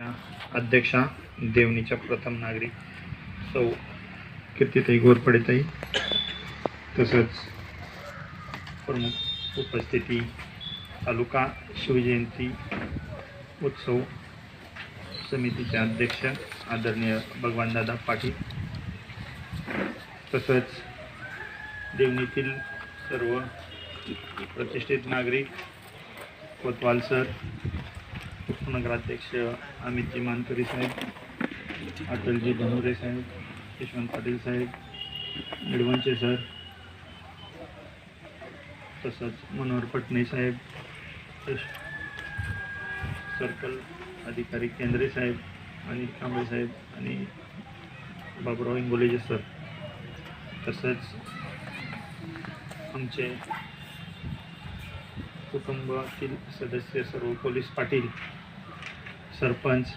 अध्यक्षा देवणीच्या प्रथम नागरिक. सौ कीर्तीताई गोरपडेताई. तसंच प्रमुख उपस्थिती तालुका शिवजयंती उत्सव समितीचे अध्यक्ष आदरणीय भगवानदादा पाटील. तसंच देवणीतील सर्व प्रतिष्ठित नागरिक कोतवाल सर उपनगराध्यक्ष अमितजी मानकरी साहेब अटलजी धनोरे साहेब यशवंत पाटील साहेब निडवंचे सर तसंच मनोहर पटणे साहेब सर्कल अधिकारी केंद्रे साहेब आणि कांबळे साहेब आणि बाबुराव इंगोलेजे सर. तसंच आमचे कुटुंबातील सदस्य सर्व पोलीस पाटील सरपंच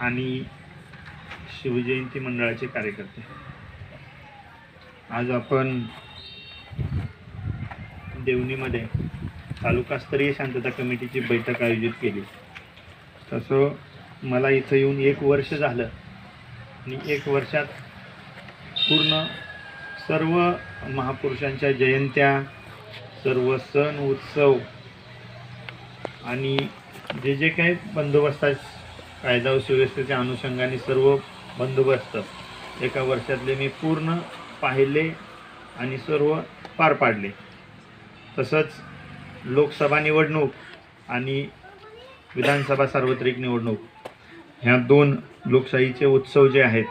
आणि शिवजयंती मंडळाचे कार्यकर्ते. आज आपण देवणीमध्ये तालुकास्तरीय शांतता कमिटीची बैठक आयोजित केली. तसं मला इथं येऊन एक वर्ष झालं आणि एक वर्षात पूर्ण सर्व महापुरुषांच्या जयंत्या सर्व सण उत्सव आणि जे जे काही बंदोबस्त कायदा व सुव्यवस्थेच्या अनुषंगाने सर्व बंदोबस्त एका वर्षातले मी पूर्ण पाहिले आणि सर्व पार पाडले. तसंच लोकसभा निवडणूक आणि विधानसभा सार्वत्रिक निवडणूक ह्या दोन लोकशाहीचे उत्सव जे आहेत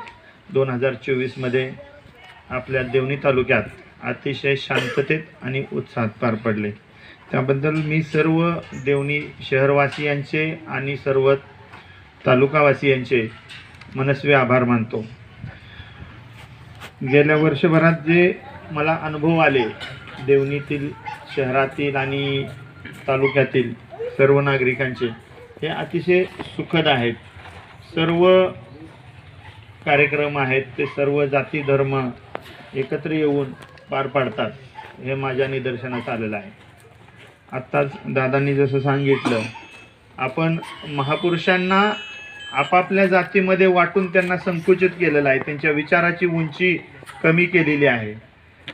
दोन हजार चोवीसमध्ये आपल्या देवणी तालुक्यात अतिशय शांततेत आणि उत्साहात पार पडले. त्याबद्दल मी सर्व देवणी शहरवासियांचे आणि सर्व तालुकावासियांचे मनस्वी आभार मानतो. गेल्या वर्षभरात जे मला अनुभव आले देवणीतील शहरातील आणि तालुक्यातील सर्व नागरिकांचे हे अतिशय सुखद आहेत. सर्व कार्यक्रम आहेत ते सर्व जाती धर्म एकत्र येऊन पार पाडतात हे माझ्या निदर्शनास आलेलं आहे. आत्ताच दादांनी जसं सांगितलं आपण महापुरुषांना आपापल्या जातीमध्ये वाटून त्यांना संकुचित केलेलं आहे. त्यांच्या विचाराची उंची कमी केलेली आहे.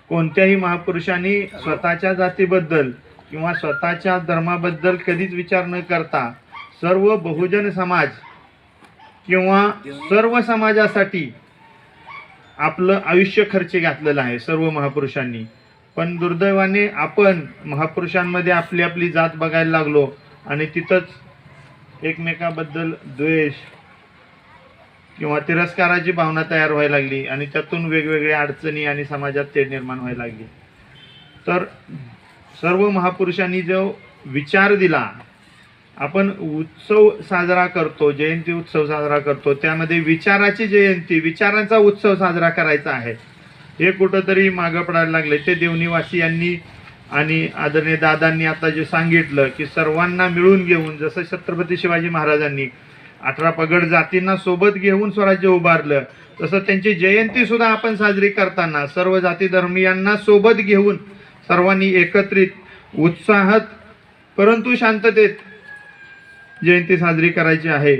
कोणत्याही महापुरुषांनी स्वतःच्या जातीबद्दल किंवा स्वतःच्या धर्माबद्दल कधीच विचार न करता सर्व बहुजन समाज किंवा सर्व समाजासाठी आपलं आयुष्य खर्ची घातलेलं आहे सर्व महापुरुषांनी. पण दुर्दैवाने आपण महापुरुषांमध्ये आपली आपली जात बघायला लागलो आणि तिथंच एकमेकाबद्दल द्वेष किंवा तिरस्काराची भावना तयार व्हायला लागली आणि त्यातून वेगवेगळ्या अडचणी आणि समाजात ते निर्माण व्हायला लागली. तर सर्व महापुरुषांनी जो विचार दिला आपण उत्सव साजरा करतो जयंती उत्सव साजरा करतो त्यामध्ये विचाराची जयंती विचारांचा उत्सव साजरा करायचा आहे. हे कुठंतरी मागं पडायला लागले. ते देवनिवासियांनी आणि आदरणीय दादांनी आता जे सांगितलं की सर्वांना मिळून घेऊन जसं छत्रपती शिवाजी महाराजांनी अठरा पगड जातींना सोबत घेऊन स्वराज्य उभारलं तसं त्यांची जयंती सुद्धा आपण साजरी करताना सर्व जाती धर्मीयांना सोबत घेऊन सर्वांनी एकत्रित उत्साहात परंतु शांततेत जयंती साजरी करायची आहे.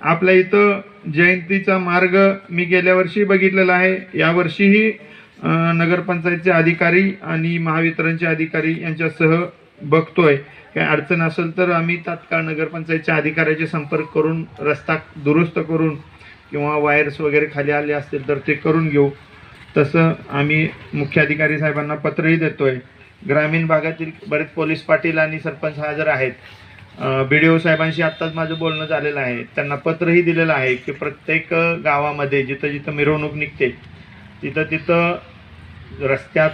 आपल्या इथं जयंतीचा मार्ग मी गेल्या वर्षी बघितलेला आहे. यावर्षीही नगरपंचायतचे अधिकारी आणि महावितरणचे अधिकारी यांच्यासह बघतोय. काय अडचण असेल तर आम्ही तात्काळ नगरपंचायतच्या अधिकाऱ्याचे संपर्क करून रस्ता दुरुस्त करून किंवा वायर्स वगैरे खाली आले असतील तर ते करून घेऊ. तसं आम्ही मुख्याधिकारी साहेबांना पत्रही देतोय. ग्रामीण भागातील बरेच पोलीस पाटील आणि सरपंच हजर आहेत बी डी ओ साहेबांशी आत्ताच माझं बोलणं झालेलं आहे. त्यांना पत्रही दिलेलं आहे की प्रत्येक गावामध्ये जिथं जिथं मिरवणूक निघते तिथं तिथं रस्त्यात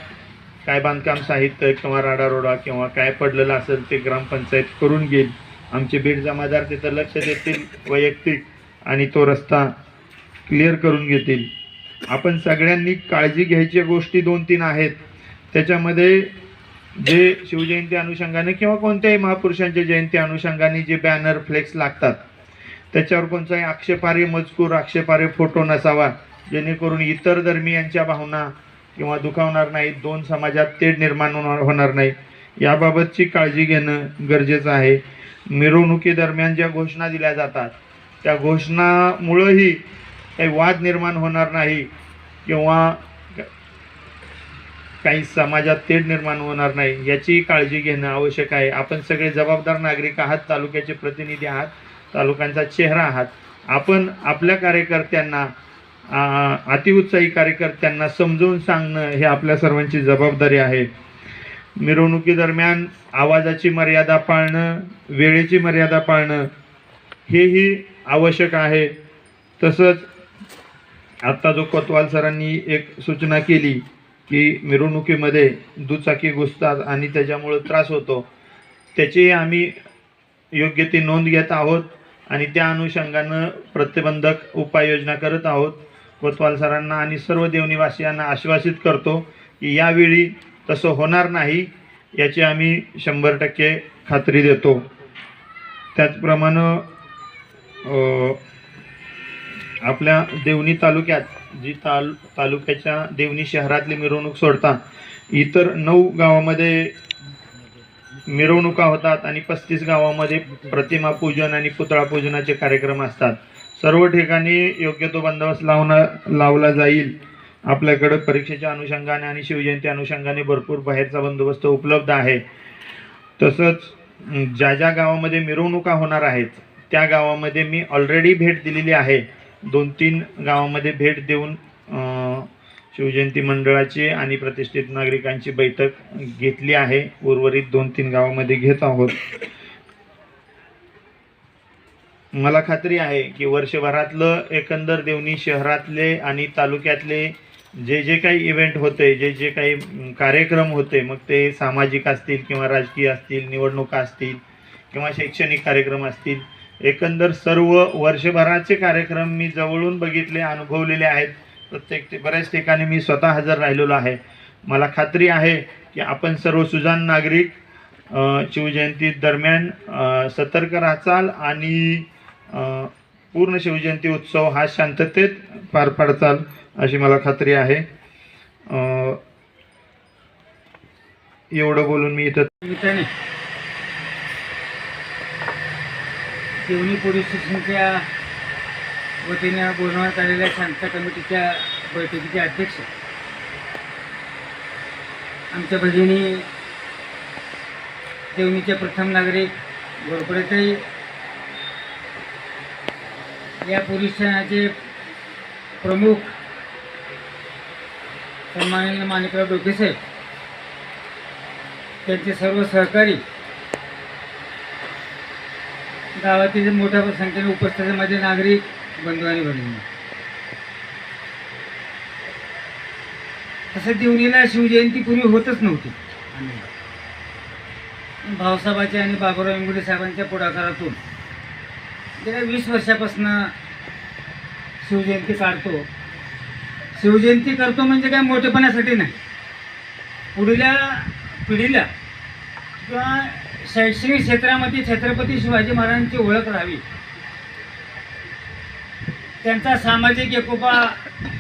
काय बांधकाम साहित्य किंवा राडारोडा किंवा काय पडलेलं असेल ते ग्रामपंचायत करून घेईल. आमचे बीड जमादार तिथं लक्ष देतील वैयक्तिक आणि तो रस्ता क्लिअर करून घेतील. आपण सगळ्यांनी काळजी घ्यायच्या गोष्टी दोन तीन आहेत. त्याच्यामध्ये जे शिवजयंती अनुषंगाने किंवा कोणत्याही महापुरुषांच्या जयंती अनुषंगाने जे बॅनर फ्लेक्स लागतात त्याच्यावर कोणताही आक्षेपार्ह मजकूर आक्षेपार्ह फोटो नसावा. जेणेकरून इतर धर्मियांच्या भावना किंवा दुखावणार नाहीत दोन समाजात तेढ निर्माण होणार होणार नाही. याबाबतची काळजी घेणं गरजेचं आहे. मिरवणुकीदरम्यान ज्या घोषणा दिल्या जातात त्या घोषणामुळंही काही वाद निर्माण होणार नाही किंवा काही समाजात तेढ निर्माण होणार नाही याची काळजी घेणं आवश्यक आहे. आपण सगळे जबाबदार नागरिक आहात तालुक्याचे प्रतिनिधी आहात तालुक्यांचा चेहरा आहात. आपण आपल्या कार्यकर्त्यांना अतिउत्साही कार्यकर्त्यांना समजवून सांगणं हे आपल्या सर्वांची जबाबदारी आहे. मिरवणुकीदरम्यान आवाजाची मर्यादा पाळणं वेळेची मर्यादा पाळणं हेही आवश्यक आहे. तसंच आत्ता जो कोतवाल सरांनी एक सूचना केली की मिरवणुकीमध्ये दुचाकी घुसतात आणि त्याच्यामुळं त्रास होतो त्याची आम्ही योग्य ती नोंद घेत आहोत आणि त्या अनुषंगानं प्रतिबंधक उपाययोजना करत आहोत. कोतवाल सरांना आणि सर्व देवनिवासियांना आश्वासित करतो की यावेळी तसं होणार नाही याची आम्ही शंभर टक्के खात्री देतो. त्याचप्रमाणे आपल्या देवणी तालुक्यात जी ताल तालुक्याच्या देवणी शहरातली मिरवणूक सोडता इतर नऊ गावामध्ये मिरवणुका होतात आणि पस्तीस गावामध्ये प्रतिमा पूजन आणि पुतळा पूजनाचे कार्यक्रम असतात. सर्व ठिकाणी योग्य तो बंदोबस्त लावणं लावला जाईल. आपल्याकडं परीक्षेच्या अनुषंगाने आणि शिवजयंती अनुषंगाने भरपूर बाहेरचा बंदोबस्त उपलब्ध आहे. तसंच ज्या ज्या गावामध्ये मिरवणुका होणार आहेत त्या गावामध्ये मी ऑलरेडी भेट दिलेली आहे. दोन तीन गावामध्ये भेट देऊन शिवजयंती मंडळाची आणि प्रतिष्ठित नागरिकांची बैठक घेतली आहे. उर्वरित दोन तीन गावामध्ये घेत आहोत. मला खात्री आहे की वर्षभरातलं एकंदर देवणी शहरातले आणि तालुक्यातले जे जे काही इव्हेंट होते जे जे काही कार्यक्रम होते मग ते सामाजिक असतील किंवा राजकीय असतील निवडणुका असतील किंवा शैक्षणिक कार्यक्रम असतील एकंदर सर्व वर्षभराचे कार्यक्रम मी जवळून बघितले अनुभवलेले आहेत. प्रत्येक बऱ्याच ठिकाणी मी स्वतः हजर राहिलेलो आहे. मला खात्री आहे की आपण सर्व सुजाण नागरिक शिवजयंती दरम्यान सतर्क राहचाल आणि पूर्ण शिवजयंती उत्सव हा शांततेत पार पाडचाल अशी मला खात्री आहे. एवढं बोलून मी इथं मित्राने देवणी पोलीस स्टेशनच्या वतीने बोलवण्यात आलेल्या शांतता कमिटीच्या बैठकीचे अध्यक्ष आमच्या भगिनी देवणीचे प्रथम नागरिक घोरपडेताई या पोलीस ठाण्याचे प्रमुख सन्माननीय माणिकराव डोकेसाहेब त्यांचे सर्व सहकारी गावातील मोठ्या संख्येने उपस्थित माझे नागरिक बंधू आणि भगिनी. तसं देवणीला शिवजयंती पूर्वी होतच नव्हती. भावसाहेबाच्या आणि बाबुराव इंगुडे साहेबांच्या पुढाकारातून गेल्या वीस वर्षापासून शिवजयंती काढतो. शिवजयंती करतो म्हणजे काय मोठेपणासाठी नाही. पुढल्या पिढीला किंवा शैक्षणिक क्षेत्रामध्ये छत्रपती शिवाजी महाराजांची ओळख राहावी. त्यांचा सामाजिक एकोपा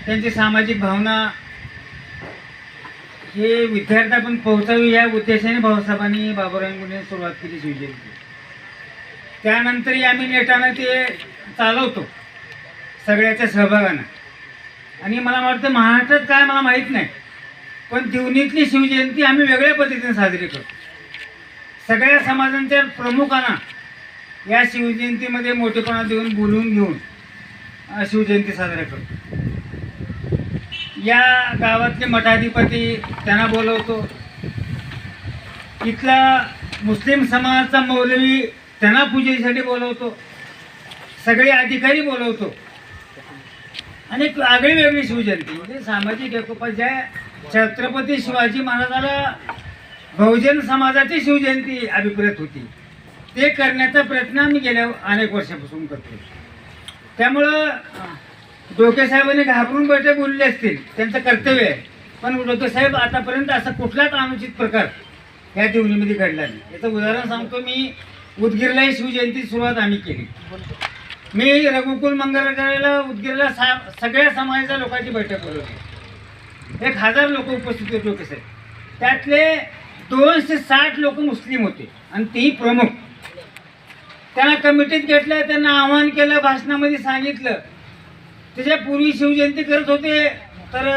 त्यांची सामाजिक भावना हे विद्यार्थ्यापर्यंत पोहोचावी या उद्देशाने भाऊसाहेबांनी बाबुरावांनी सुरुवात केली शिवजयंती. त्यानंतरही आम्ही नेटानं ते चालवतो सगळ्याच्या सहभागानं. आणि मला वाटतं महाराष्ट्रात काय मला माहीत नाही पण दिवणीतली शिवजयंती आम्ही वेगळ्या पद्धतीने साजरी करतो. सगळ्या समाजांच्या प्रमुखांना या शिवजयंतीमध्ये मोठेपणा देऊन बोलवून घेऊन शिवजयंती साजरा करतो. या गावातले मठाधिपती त्यांना बोलवतो इथला मुस्लिम समाजाचा मौलवी त्यांना पूजेसाठी बोलवतो. सगळे अधिकारी बोलवतो. आणि एक आगळी वेगळी शिवजयंती म्हणजे सामाजिक एकोपा ज्या छत्रपती शिवाजी महाराजाला बहुजन समाजाची शिवजयंती अभिप्रेत होती ते करण्याचा प्रयत्न आम्ही गेल्या अनेक वर्षापासून करतो त्यामुळं डोकेसाहेबांनी घाबरून बैठक बोलले असतील त्यांचं कर्तव्य आहे. पण डोकेसाहेब आतापर्यंत असा कुठलाच अनुचित प्रकार या जीवनीमध्ये घडला नाही. याचं उदाहरण सांगतो मी. उदगीरलाही शिवजयंती सुरुवात आम्ही केली. मी रघुकुल मंगळाला उदगीरला सा सगळ्या समाजाच्या लोकांची बैठक बोलवली. एक हजार लोक उपस्थित होते लोक साहेब. त्यातले दोनशे साठ लोक मुस्लिम होते आणि तेही प्रमुख. त्यांना कमिटीत घेतलं त्यांना आवाहन केलं भाषणामध्ये सांगितलं. त्याच्या पूर्वी शिवजयंती करत होते तर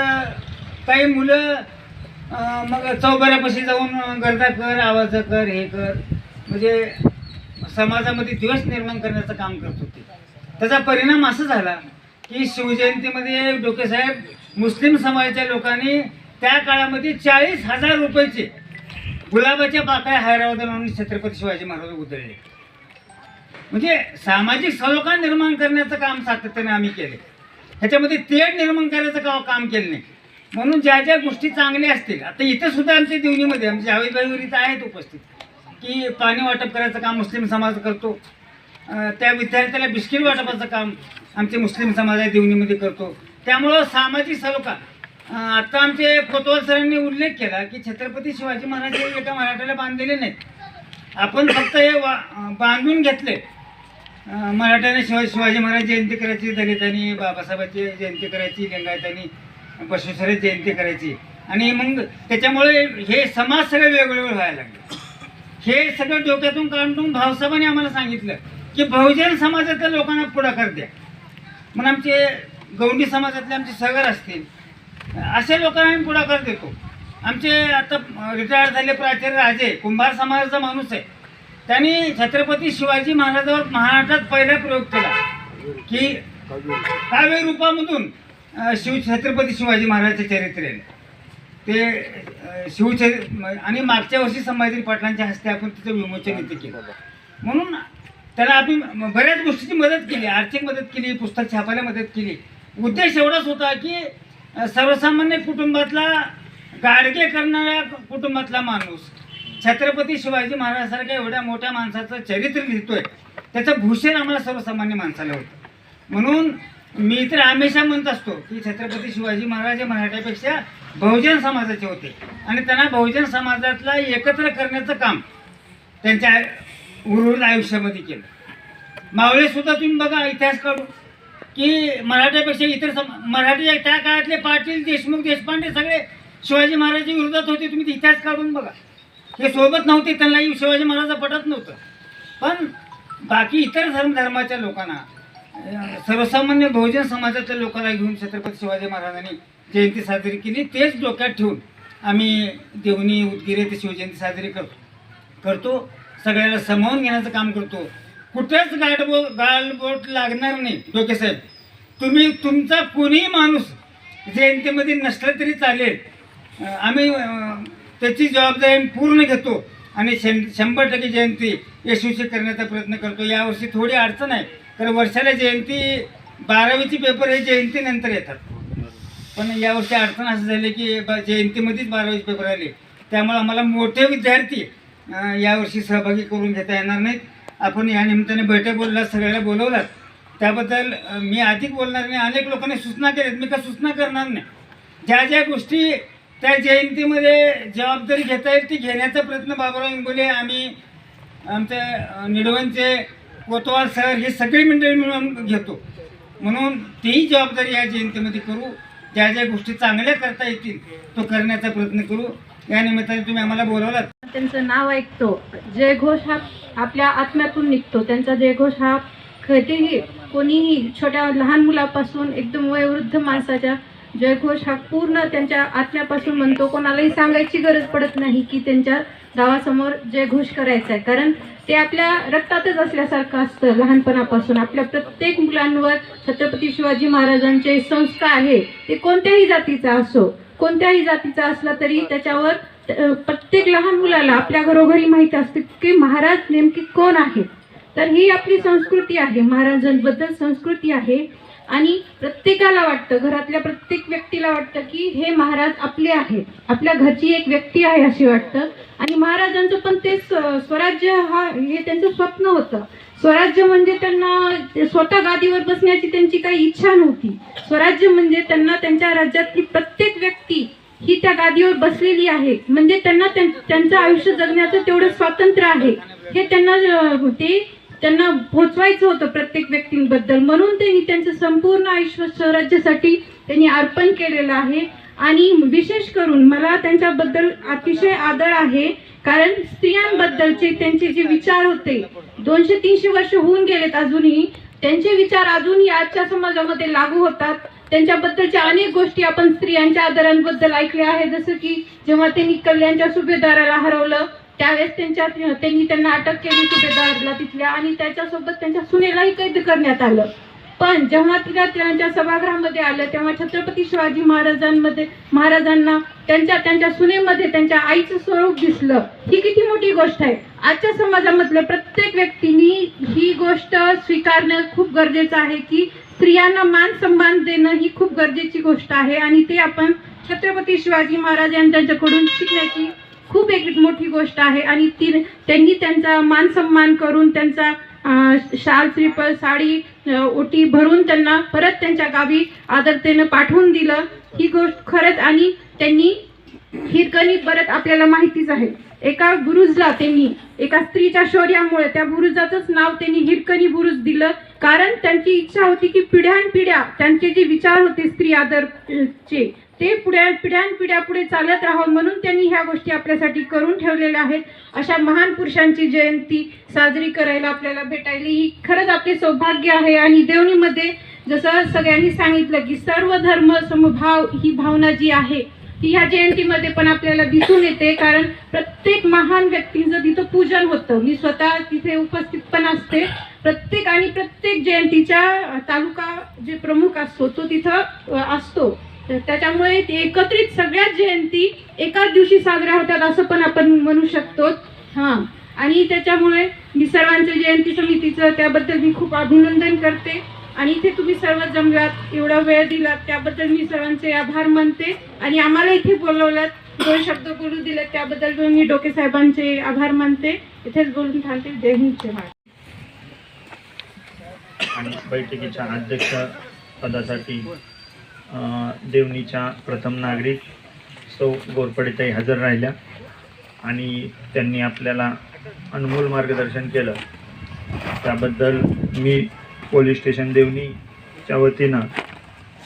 काही मुलं मग चौबऱ्यापाशी जाऊन गर्दा कर आवाज कर हे कर. म्हणजे समाजामध्ये द्वेष निर्माण करण्याचं काम करत होते. त्याचा परिणाम असा झाला की शिवजयंतीमध्ये डोकेसाहेब मुस्लिम समाजाच्या लोकांनी त्या काळामध्ये चाळीस हजार रुपयाचे गुलाबाच्या पाकळ्या हैरावदन म्हणून छत्रपती शिवाजी महाराज उधळले. म्हणजे सामाजिक सलोखा निर्माण करण्याचं काम सातत्याने आम्ही केले. ह्याच्यामध्ये तेढ निर्माण करायचं का काम केलं नाही? म्हणून ज्या ज्या गोष्टी चांगल्या असतील आता इथं सुद्धा आमच्या दिवणीमध्ये आमच्या जावेदबाईवर इथं आहेत उपस्थित. की पाणी वाटप करायचं काम मुस्लिम समाज करतो. त्या विद्यार्थ्याला बिस्किट वाटपाचं काम आमचे मुस्लिम समाज आहे दिवणीमध्ये करतो. त्यामुळं सामाजिक सलोखा. आत्ता आता आमचे कोतवाल सरांनी उल्लेख केला की छत्रपती शिवाजी महाराज हे एका मराठ्याला बांधलेले नाहीत. आपण फक्त हे वा बांधून घेतले. मराठ्याने शिवाजी शिवाजी महाराज जयंती करायची दलितांनी बाबासाहेबांची जयंती करायची लिंगायतांनी बसवेश्वराची जयंती करायची. आणि मग त्याच्यामुळे हे समाज सगळे वेगवेगळे व्हायला लागले. हे सगळं डोक्यातून काढून भाऊसाहेबांनी आम्हाला सांगितलं की बहुजन समाजातल्या लोकांना पुढाकार द्या. मग आमचे गौंडी समाजातले आमचे सगर असतील. अशा लोकांना आम्ही पुढाकार देतो. आमचे आता रिटायर झाले प्राचार्य राजे कुंभार समाजाचा माणूस आहे. त्यांनी छत्रपती शिवाजी महाराजावर महाराष्ट्रात पहिला प्रयोग केला. की काव्य रूपामधून शिव छत्रपती शिवाजी महाराजाचे चरित्र आहे ते शिवचे शिवचरि आणि मागच्या वर्षी संभाजी पाटलांच्या हस्ते आपण तिचं विमोचन इथे केलं. म्हणून त्याला आम्ही बऱ्याच गोष्टीची मदत केली आर्थिक मदत केली पुस्तक छापायला मदत केली. उद्देश एवढाच होता की सर्वसामान्य कुटुंबातला गाडगे करणाऱ्या कुटुंबातला माणूस छत्रपती शिवाजी महाराजांसारख्या एवढ्या मोठ्या माणसाचं चरित्र लिहितोय त्याचं भूषण आम्हाला सर्वसामान्य माणसाला होतं. म्हणून मी तर हमेशा म्हणत असतो की छत्रपती शिवाजी महाराज हे मराठ्यापेक्षा बहुजन समाजाचे होते. आणि त्यांना बहुजन समाजातला एकत्र करण्याचं काम त्यांच्या उर्वरित आयुष्यामध्ये केलं. मावळे सुद्धा तुम्ही बघा इतिहास काढू की मराठ्यापेक्षा इतर सम मराठी त्या काळातले पाटील देशमुख देशपांडे सगळे शिवाजी महाराजांच्या विरोधात होते तुम्ही ते इतिहास काढून बघा. हे सोबत नव्हते त्यांनाही शिवाजी महाराजा पटत नव्हतं. पण बाकी इतर धर्म धर्माच्या लोकांना सर्वसामान्य बहुजन समाजातल्या लोकांना घेऊन छत्रपती शिवाजी महाराजांनी जयंती साजरी केली. तेच डोक्यात ठेवून आम्ही देवणी उदगिरे ते शिवजयंती साजरी करतो करतो. सगळ्याला समावून घेण्याचं काम करतो. कुठेच गाडबो गालबोट लागणार नाही. डोके साहेब तुम्ही तुमचा कोणीही माणूस जयंतीमध्ये नसला तरी चालेल. आम्ही त्याची जबाबदारी आम्ही पूर्ण घेतो. आणि शं शंभर टक्के जयंती यशस्वी करण्याचा प्रयत्न करतो. यावर्षी थोडी अडचण आहे. तर वर्षाला जयंती बारावीची पेपर हे जयंतीनंतर येतात. पण यावर्षी अडचण असं झाली की ब- जयंतीमध्येच बारावीचे पेपर आले. त्यामुळे आम्हाला मोठे विद्यार्थी यावर्षी सहभागी करून घेता येणार नाहीत. आपण या निमित्ताने बैठक बोलला सगळ्याला बोलवलात त्याबद्दल मी अधिक बोलणार नाही. अनेक लोकांनी सूचना केल्यात. मी का सूचना करणार नाही. ज्या ज्या गोष्टी त्या जयंतीमध्ये जबाबदारी घेता येईल ती घेण्याचा प्रयत्न बाबुराव इंगोले आम्ही आमच्या निडवनचे निडवणचे कोतवाल सर हे सगळी मंडळी मिळून घेतो. म्हणून तीही जबाबदारी या जयंतीमध्ये करू. ज्या ज्या गोष्टी चांगल्या करता येतील तो करण्याचा प्रयत्न करू. या निमित्ताने तुम्ही आम्हाला बोलवलात. त्यांचं नाव ऐकतो. जयघोष हा आपल्या आत्म्यातून निघतो. त्यांचा जयघोष हा कधीही कोणीही छोट्या लहान मुलापासून एकदम वयोवृद्ध माणसाच्या जयघोष हा पूर्ण त्यांच्या आत्म्यापासून म्हणतो कोणालाही सांगायची गरज पडत नाही की त्यांच्या गावासमोर जयघोष करायचा आहे. कारण ते आपल्या रक्तातच असल्यासारखं असतं लहानपणापासून. आपल्या प्रत्येक मुलांवर छत्रपती शिवाजी महाराजांचे संस्कार आहे. ते कोणत्याही जातीचा असो कोणत्याही जातीचा असला तरी त्याच्यावर प्रत्येक लहान मुलाला आपल्या घरोघरी माहीत असते की महाराज नेमकी कोण आहे. तर ही आपली संस्कृती आहे. महाराजांबद्दल संस्कृती आहे. आणि प्रत्येकाला वाटतं घरातल्या प्रत्येक व्यक्तीला वाटतं की हे महाराज आपले आहेत. आपल्या घरची एक व्यक्ती आहे अशी वाटतं. आणि महाराजांचं पण ते स्व- स्वराज्य हा हे त्यांचं स्वप्न होतं. स्वराज्य म्हणजे त्यांना स्वतः गादीवर बसण्याची त्यांची काही इच्छा नव्हती. स्वराज्य म्हणजे त्यांना त्यांच्या राज्यातली प्रत्येक व्यक्ती ही त्या गादीवर बसलेली आहे. म्हणजे त्यांना त्यां- त्यांचं आयुष्य जगण्याचं तेवढं स्वातंत्र्य आहे. हे त्यांना ते त्यांना पोचवायचं होतं प्रत्येक व्यक्तींबद्दल. म्हणून त्यांनी त्यांचं संपूर्ण आयुष्य स्वराज्यासाठी त्यांनी अर्पण केलेलं आहे. आणि विशेष करून मला त्यांच्याबद्दल अतिशय आदर आहे. कारण स्त्रियांबद्दलचे त्यांचे जे विचार होते दोनशे तीनशे वर्ष होऊन गेलेत अजूनही त्यांचे विचार अजूनही आजच्या समाजामध्ये लागू होतात. त्यांच्याबद्दलच्या अनेक गोष्टी आपण स्त्रियांच्या आदरांबद्दल ऐकल्या आहे जसं की जेव्हा त्यांनी कल्याणच्या सुभेदाराला हरवलं त्यावेळेस त्यांच्या त्यांनी त्यांना अटक केली सुभेदारला तिथल्या आणि त्याच्यासोबत त्यांच्या सुनेलाही कैद करण्यात आलं. पण जेव्हा तिला त्यांच्या सभागृहामध्ये आलं तेव्हा छत्रपती शिवाजी महाराजांमध्ये महाराजांना त्यांच्या त्यांच्या सुनेमध्ये त्यांच्या आईचं स्वरूप दिसलं. ही किती मोठी गोष्ट आहे. आजच्या समाजामधल्या प्रत्येक व्यक्तीनी ही गोष्ट स्वीकारणं खूप गरजेचं आहे की स्त्रियांना मान सन्मान देणं ही खूप गरजेची गोष्ट आहे. आणि ते आपण छत्रपती शिवाजी महाराज यांच्याकडून शिकण्याची खूप एक मोठी गोष्ट आहे. आणि ती त्यांनी त्यांचा मान सन्मान करून त्यांचा शाल श्रीफळ साडी ओटी भरून त्यांना परत त्यांच्या गावी आदरतेनं पाठवून दिलं. ही गोष्ट खरंच आणि त्यांनी हिरकणी परत आपल्याला माहितीच आहे. एका बुरुजला त्यांनी एका स्त्रीच्या शौर्यामुळे त्या बुरुजाचंच नाव त्यांनी हिरकणी बुरुज दिलं. कारण त्यांची इच्छा होती की पिढ्यानपिढ्या त्यांचे जे विचार होते स्त्री आदरचे ते पुढ्या पिढ्यानपिढ्या पुढे चालत राहावं म्हणून त्यांनी ह्या गोष्टी आपल्यासाठी करून ठेवलेल्या आहेत. अशा महान पुरुषांची जयंती साजरी करायला आपल्याला भेटायली ही खरंच आपले सौभाग्य आहे. आणि देवणीमध्ये जसं सगळ्यांनी सांगितलं की सर्व धर्म समभाव ही भावना जी आहे ती ह्या जयंतीमध्ये पण आपल्याला दिसून येते. कारण प्रत्येक महान व्यक्तींचं तिथं पूजन होतं. मी स्वतः तिथे उपस्थित पण असते. प्रत्येक आणि प्रत्येक जयंतीच्या तालुका जे प्रमुख असतो तो तिथं असतो. त्याच्यामुळे एकत्रित सगळ्याच जयंती एकाच दिवशी साजऱ्या होतात असं पण आपण म्हणू शकतो. हां. आणि त्याच्यामुळे मी सर्वांचं जयंती समितीचं त्याबद्दल मी खूप अभिनंदन करते. आणि इथे तुम्ही सर्व जमलात एवढा वेळ दिलात त्याबद्दल मी सर्वांचे आभार मानते. आणि आम्हाला इथे बोलवलात दोन शब्द बोलू दिलेत त्याबद्दल मी डोके साहेबांचे आभार मानते. इथेच बोलून थांबते. जय हिंद जय आणि बैठकीच्या अध्यक्ष पदासाठी देवणीच्या प्रथम नागरिक सौ गोरपडेताई हजर राहिल्या आणि त्यांनी आपल्याला अनमोल मार्गदर्शन केलं. त्याबद्दल मी पोलीस स्टेशन देवणीच्या वतीनं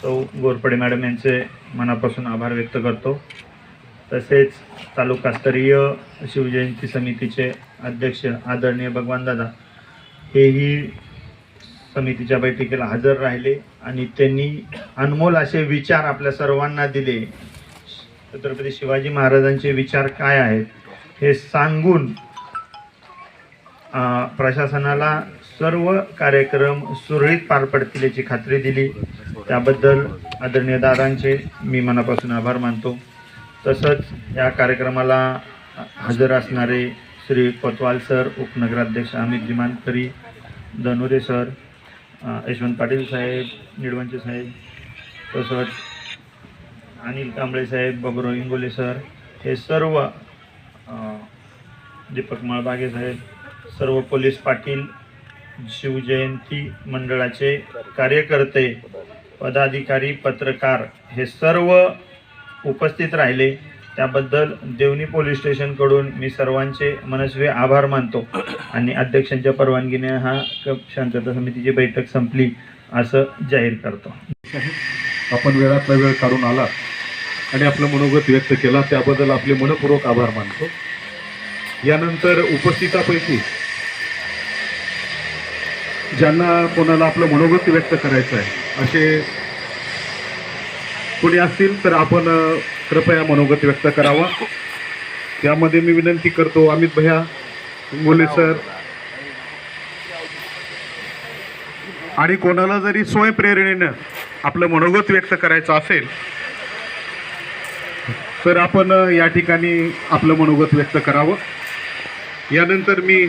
सौ गोरपडे मॅडम यांचे मनापासून आभार व्यक्त करतो. तसेच तालुकास्तरीय शिवजयंती समितीचे अध्यक्ष आदरणीय भगवान दादा हेही समितीच्या बैठकीला हजर राहिले आणि त्यांनी अनमोल असे विचार आपल्या सर्वांना दिले. छत्रपती शिवाजी महाराजांचे विचार काय आहेत हे सांगून प्रशासनाला सर्व कार्यक्रम सुरळीत पार पडतील याची खात्री दिली. त्याबद्दल आदरणीय दादांचे मी मनापासून आभार मानतो. तसंच या कार्यक्रमाला हजर असणारे श्री कोतवाल सर उपनगराध्यक्ष अमित जिमानकरी धनुरे सर यशवंत पाटील साहेब निडवंचे साहेब तसंच अनिल कांबळे साहेब बबरो इंगोले सर हे सर्व दीपक मळबागे साहेब सर्व पोलीस पाटील शिवजयंती मंडळाचे कार्यकर्ते पदाधिकारी पत्रकार हे सर्व उपस्थित राहिले. त्याबद्दल देवणी पोलीस स्टेशनकडून मी सर्वांचे मनस्वी आभार मानतो. आणि अध्यक्षांच्या परवानगीने हा शांतता समितीची बैठक संपली असं जाहीर करतो. आपण वेळातला वेळ काढून आला आणि आपलं मनोगत व्यक्त केला त्याबद्दल आपले मनपूर्वक आभार मानतो. यानंतर उपस्थितापैकी ज्यांना कोणाला आपलं मनोगत व्यक्त करायचं आहे असे कोणी असतील तर आपण कृपया मनोगत व्यक्त करावा. त्यामध्ये मी विनंती करतो अमित भैया मुले सर. आणि कोणाला जरी स्वयंप्रेरणेनं आपलं मनोगत व्यक्त करायचं असेल तर आपण या ठिकाणी आपलं मनोगत व्यक्त करावं. यानंतर मी